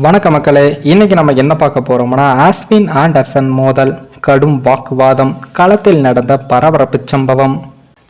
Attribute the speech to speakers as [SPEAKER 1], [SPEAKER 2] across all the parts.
[SPEAKER 1] வணக்க மக்களே இன்னைக்கு நம்ம என்ன பார்க்க போறோம்னா ஆஸ்வின் ஆண்டர்சன் மோதல் கடும் வாக்குவாதம் களத்தில் நடந்த பரபரப்பு சம்பவம்.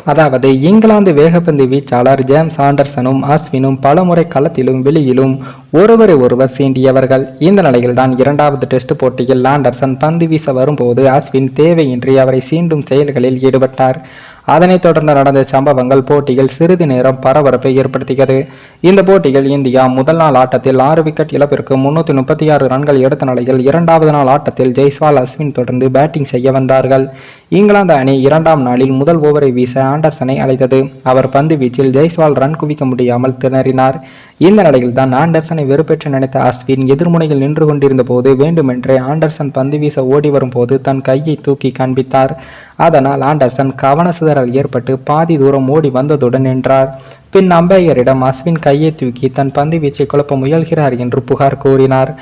[SPEAKER 1] அதாவது இங்கிலாந்து வேகப்பந்து வீச்சாளர் ஜேம்ஸ் ஆண்டர்சனும் அஸ்வினும் பலமுறை களத்திலும் வெளியிலும் ஒருவரை ஒருவர் சீண்டியவர்கள். இந்த நிலையில்தான் இரண்டாவது டெஸ்ட் போட்டியில் லாண்டர்சன் பந்து வீச வரும்போது அஸ்வின் தேவையின்றி அவரை சீண்டும் செயல்களில் ஈடுபட்டார். அதனைத் தொடர்ந்து நடந்த சம்பவங்கள் போட்டியில் சிறிது நேரம் பரபரப்பை ஏற்படுத்தியது. இந்த போட்டியில் இந்தியா முதல் நாள் ஆட்டத்தில் ஆறு விக்கெட் இழப்பிற்கு முன்னூத்தி முப்பத்தி ஆறு ரன்கள் எடுத்த நிலையில் இரண்டாவது நாள் ஆட்டத்தில் ஜெய்ஸ்வால் அஸ்வின் தொடர்ந்து பேட்டிங் செய்ய வந்தார்கள். இங்கிலாந்து அணி இரண்டாம் நாளில் முதல் ஓவரை வீச ஆண்டர்சனை அழைத்தது. அவர் பந்து வீச்சில் ஜெய்ஸ்வால் ரன் குவிக்க முடியாமல் திணறினார். இந்த நிலையில் தான் ஆண்டர்சனை வெறுப்பேற்று நினைத்த அஸ்வின் எதிர்முனையில் நின்று கொண்டிருந்த போது வேண்டுமென்றே ஆண்டர்சன் பந்து வீச ஓடி வரும்போது தன் கையை தூக்கி காண்பித்தார். அதனால் ஆண்டர்சன் கவனசிதறல் ஏற்பட்டு பாதி தூரம் ஓடி வந்ததுடன் நின்றார். பின் அம்பையரிடம் அஸ்வின் கையை தூக்கி தன் பந்து வீச்சை குழப்ப முயல்கிறார் என்று புகார் கூறினார்.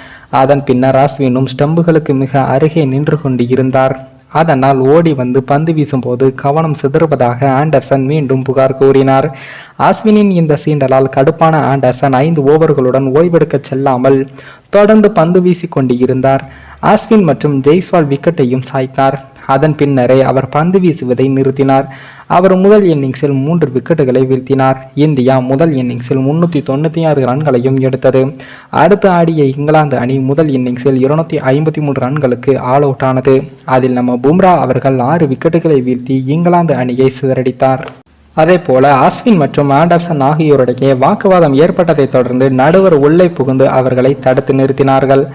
[SPEAKER 1] அதன் பின்னர் அஸ்வினும் ஸ்டம்புகளுக்கு மிக அருகே நின்று கொண்டு இருந்தார். அதனால் ஓடி வந்து பந்து வீசும்போது கவனம் சிதறுவதாக ஆண்டர்சன் மீண்டும் புகார் கூறினார். அஸ்வினின் இந்த சீண்டலால் கடுப்பான ஆண்டர்சன் ஐந்து ஓவர்களுடன் ஓய்வெடுக்க செல்லாமல் தொடர்ந்து பந்து வீசிக் கொண்டிருந்தார். அஸ்வின் மற்றும் ஜெய்ஸ்வால் விக்கெட்டையும் சாய்த்தார். அதன் பின்னரே அவர் பந்து வீசுவதை நிறுத்தினார். அவர் முதல் இன்னிங்ஸில் மூன்று விக்கெட்டுகளை வீழ்த்தினார். இந்தியா முதல் இன்னிங்ஸில் முன்னூற்றி தொண்ணூற்றி ஆறு ரன்களையும் எடுத்தது. அடுத்து ஆடிய இங்கிலாந்து அணி முதல் இன்னிங்ஸில் இருநூத்தி ஐம்பத்தி மூன்று ரன்களுக்கு ஆல் அவுட் ஆனது. அதில் நம்ம பும்ரா அவர்கள் ஆறு விக்கெட்டுகளை வீழ்த்தி இங்கிலாந்து அணியை சிதறடித்தார். அதே போல அஸ்வின் மற்றும் ஆண்டர்சன் ஆகியோரிடையே வாக்குவாதம் ஏற்பட்டதை தொடர்ந்து நடுவர் உள்ளே புகுந்து அவர்களை தடுத்து நிறுத்தினார்கள்.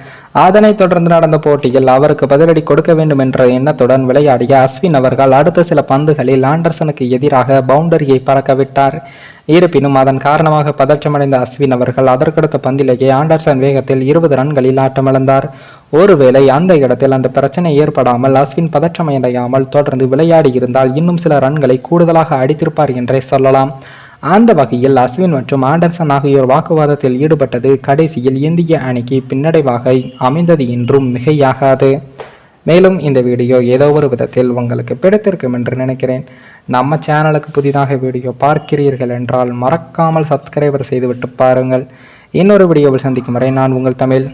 [SPEAKER 1] அதனைத் தொடர்ந்து நடந்த போட்டியில் அவருக்கு பதிலடி கொடுக்க வேண்டும் என்ற எண்ணத்துடன் விளையாடிய அஸ்வின் அவர்கள் அடுத்த சில பந்துகளில் ஆண்டர்சனுக்கு எதிராக பவுண்டரியை பறக்கவிட்டார் இருப்பினும் அதன் காரணமாக பதற்றமடைந்த அஸ்வின் அவர்கள் அதற்கடுத்த பந்திலேயே ஆண்டர்சன் வேகத்தில் இருபது ரன்களில் ஆட்டமிழந்தார். ஒருவேளை அந்த இடத்தில் அந்த பிரச்சனை ஏற்படாமல் அஸ்வின் பதற்றமடையாமல் தொடர்ந்து விளையாடி இருந்தால் இன்னும் சில ரன்களை கூடுதலாக அடித்திருப்பார் என்றே சொல்லலாம். அந்த வகையில் அஸ்வின் மற்றும் ஆண்டர்சன் ஆகியோர் வாக்குவாதத்தில் ஈடுபட்டது கடைசியில் இந்திய அணிக்கு பின்னடைவாக அமைந்தது என்றும் மிகையாகாது. மேலும் இந்த வீடியோ ஏதோ ஒரு விதத்தில் உங்களுக்கு பிடித்திருக்கும் என்று நினைக்கிறேன். நம்ம சேனலுக்கு புதிதாக வீடியோ பார்க்கிறீர்கள் என்றால் மறக்காமல் சப்ஸ்கிரைபர் செய்துவிட்டு பாருங்கள். இன்னொரு வீடியோவில் சந்திக்கும் வரை நான் உங்கள் தமிழ்.